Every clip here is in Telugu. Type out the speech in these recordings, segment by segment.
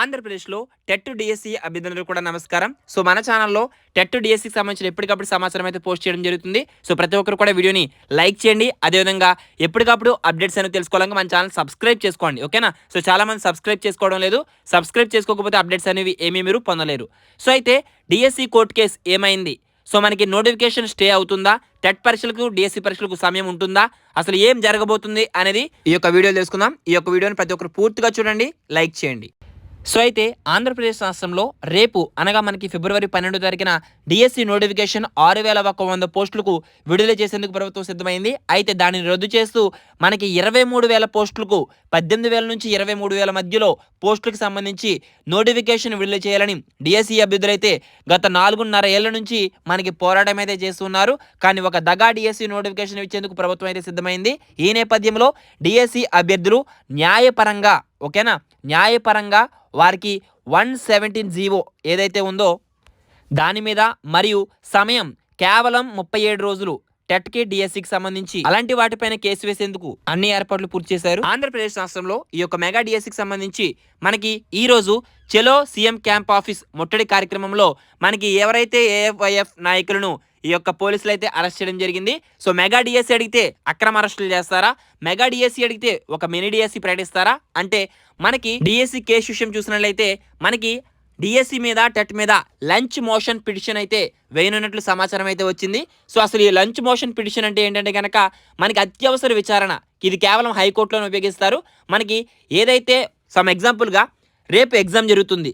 ఆంధ్రప్రదేశ్లో టెట్ డిఎస్సి అభ్యర్థులకు కూడా నమస్కారం. సో మన ఛానల్లో టెట్ డిఎస్సికి సంబంధించిన ఎప్పటికప్పుడు సమాచారం అయితే పోస్ట్ చేయడం జరుగుతుంది. సో ప్రతి ఒక్కరు కూడా వీడియోని లైక్ చేయండి. అదేవిధంగా ఎప్పటికప్పుడు అప్డేట్స్ అనేవి తెలుసుకోవాలంటే మన ఛానల్ సబ్స్క్రైబ్ చేసుకోండి. ఓకేనా? సో చాలా మంది సబ్స్క్రైబ్ చేసుకోవడం లేదు. సబ్స్క్రైబ్ చేసుకోకపోతే అప్డేట్స్ అనేవి ఏమీ మీరు పొందలేరు. సో అయితే డిఎస్సి కోర్టు కేసు ఏమైంది? సో మనకి నోటిఫికేషన్ స్టే అవుతుందా? టెట్ పరీక్షలకు డిఎస్సి పరీక్షలకు సమయం ఉంటుందా? అసలు ఏం జరగబోతుంది అనేది ఈ యొక్క వీడియో తెలుసుకుందాం. ఈ యొక్క వీడియోని ప్రతి ఒక్కరు పూర్తిగా చూడండి లైక్ చేయండి. సో అయితే ఆంధ్రప్రదేశ్ రాష్ట్రంలో రేపు అనగా మనకి ఫిబ్రవరి పన్నెండు తారీఖున డిఎస్సి నోటిఫికేషన్ ఆరు వేల ఒక వంద పోస్టులకు విడుదల చేసేందుకు ప్రభుత్వం సిద్ధమైంది. అయితే దానిని రద్దు చేస్తూ మనకి ఇరవై మూడు వేల పోస్టులకు పద్దెనిమిది వేల నుంచి ఇరవై మూడు వేల మధ్యలో పోస్టులకు సంబంధించి నోటిఫికేషన్ విడుదల చేయాలని డిఎస్సి అభ్యర్థులైతే గత నాలుగున్నర ఏళ్ళ నుంచి మనకి పోరాటం అయితే చేస్తున్నారు. కానీ ఒక దగా డిఎస్సి నోటిఫికేషన్ ఇచ్చేందుకు ప్రభుత్వం అయితే సిద్ధమైంది. ఈ నేపథ్యంలో డిఎస్సి అభ్యర్థులు న్యాయపరంగా ఓకేనా? న్యాయపరంగా వారికి వన్ సెవెంటీన్ జీవో ఏదైతే ఉందో దాని మీద మరియు సమయం కేవలం ముప్పై ఏడు రోజులు టెట్కి డిఎస్సికి సంబంధించి అలాంటి వాటిపైన కేసు వేసేందుకు అన్ని ఏర్పాట్లు పూర్తి చేశారు. ఆంధ్రప్రదేశ్ రాష్ట్రంలో ఈ యొక్క మెగా డిఎస్సికి సంబంధించి మనకి ఈ రోజు చెలో సీఎం క్యాంప్ ఆఫీస్ ముట్టడి కార్యక్రమంలో మనకి ఎవరైతే ఏఎఫ్ఐఎఫ్ నాయకులను ఈ యొక్క పోలీసులు అయితే అరెస్ట్ చేయడం జరిగింది. సో మెగా డిఎస్సి అడిగితే అక్రమ అరెస్టులు చేస్తారా? మెగా డిఎస్సి అడిగితే ఒక మినీ డిఎస్సి ప్రకటిస్తారా? అంటే మనకి డిఎస్సి కేసు విషయం చూసినట్లయితే మనకి డిఎస్సి మీద టెట్ మీద లంచ్ మోషన్ పిటిషన్ అయితే వేయనున్నట్లు సమాచారం అయితే వచ్చింది. సో అసలు ఈ లంచ్ మోషన్ పిటిషన్ అంటే ఏంటంటే కనుక మనకి అత్యవసర విచారణ. ఇది కేవలం హైకోర్టులోనే ఉపయోగిస్తారు. మనకి ఏదైతే సమ్ ఎగ్జాంపుల్గా రేపు ఎగ్జామ్ జరుగుతుంది.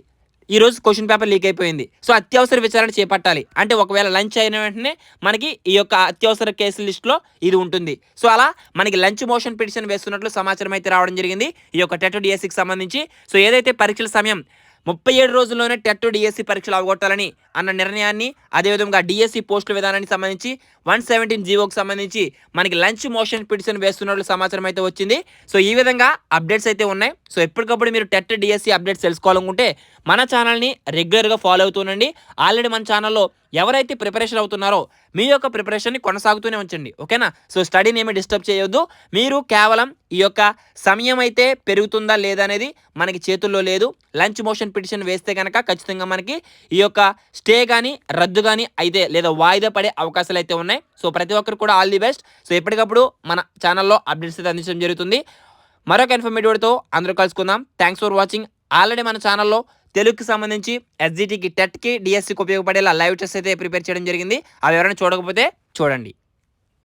ఈ రోజు క్వశ్చన్ పేపర్ లీక్ అయిపోయింది. సో అత్యవసర విచారణ చేపట్టాలి. అంటే ఒకవేళ లంచ్ అయిన వెంటనే మనకి ఈ యొక్క అత్యవసర కేసు లిస్టులో ఇది ఉంటుంది. సో అలా మనకి లంచ్ మోషన్ పిటిషన్ వేస్తున్నట్లు సమాచారం అయితే రావడం జరిగింది. ఈ యొక్క టెట్ డిఎస్సికి సంబంధించి. సో ఏదైతే పరీక్షల సమయం ముప్పై ఏడు రోజుల్లోనే టెట్ డిఎస్సి పరీక్షలు అవగొట్టాలని అన్న నిర్ణయాన్ని అదేవిధంగా డిఎస్సి పోస్టుల విధానానికి సంబంధించి వన్ సెవెంటీన్ జీవోకి సంబంధించి మనకి లంచ్ మోషన్ పిటిషన్ వేస్తున్నట్లు సమాచారం అయితే వచ్చింది. సో ఈ విధంగా అప్డేట్స్ అయితే ఉన్నాయి. సో ఎప్పటికప్పుడు మీరు టెట్ డిఎస్సి అప్డేట్స్ తెలుసుకోవాలనుకుంటే మన ఛానల్ని రెగ్యులర్గా ఫాలో అవుతుండండి ఆల్రెడీ మన ఛానల్లో ఎవరైతే ప్రిపరేషన్ అవుతున్నారో మీ యొక్క ప్రిపరేషన్ని కొనసాగుతూనే ఉంచండి ఓకేనా? సో స్టడీని ఏమి డిస్టర్బ్ చేయొద్దు. మీరు కేవలం ఈ యొక్క సమయం అయితే పెరుగుతుందా లేదా అనేది మనకి చేతుల్లో లేదు. లంచ్ మోషన్ పిటిషన్ వేస్తే కనుక ఖచ్చితంగా మనకి ఈ యొక్క స్టే కానీ రద్దు కానీ అయితే లేదా వాయిదా పడే అవకాశాలు అయితే ఉన్నాయి. సో ప్రతి ఒక్కరు కూడా ఆల్ ది బెస్ట్. సో ఎప్పటికప్పుడు మన ఛానల్లో అప్డేట్స్ అయితే అందించడం జరుగుతుంది. మరొక ఇన్ఫర్మేటివ్తో అందరూ కలుసుకుందాం. Thanks for watching. ఆల్రెడీ మన ఛానల్లో తెలుగుకి సంబంధించి ఎస్జిటికి టెట్కి డిఎస్సికి ఉపయోగపడేలా లైవ్ టెస్ట్ అయితే ప్రిపేర్ చేయడం జరిగింది. అవి ఎవరైనా చూడకపోతే చూడండి.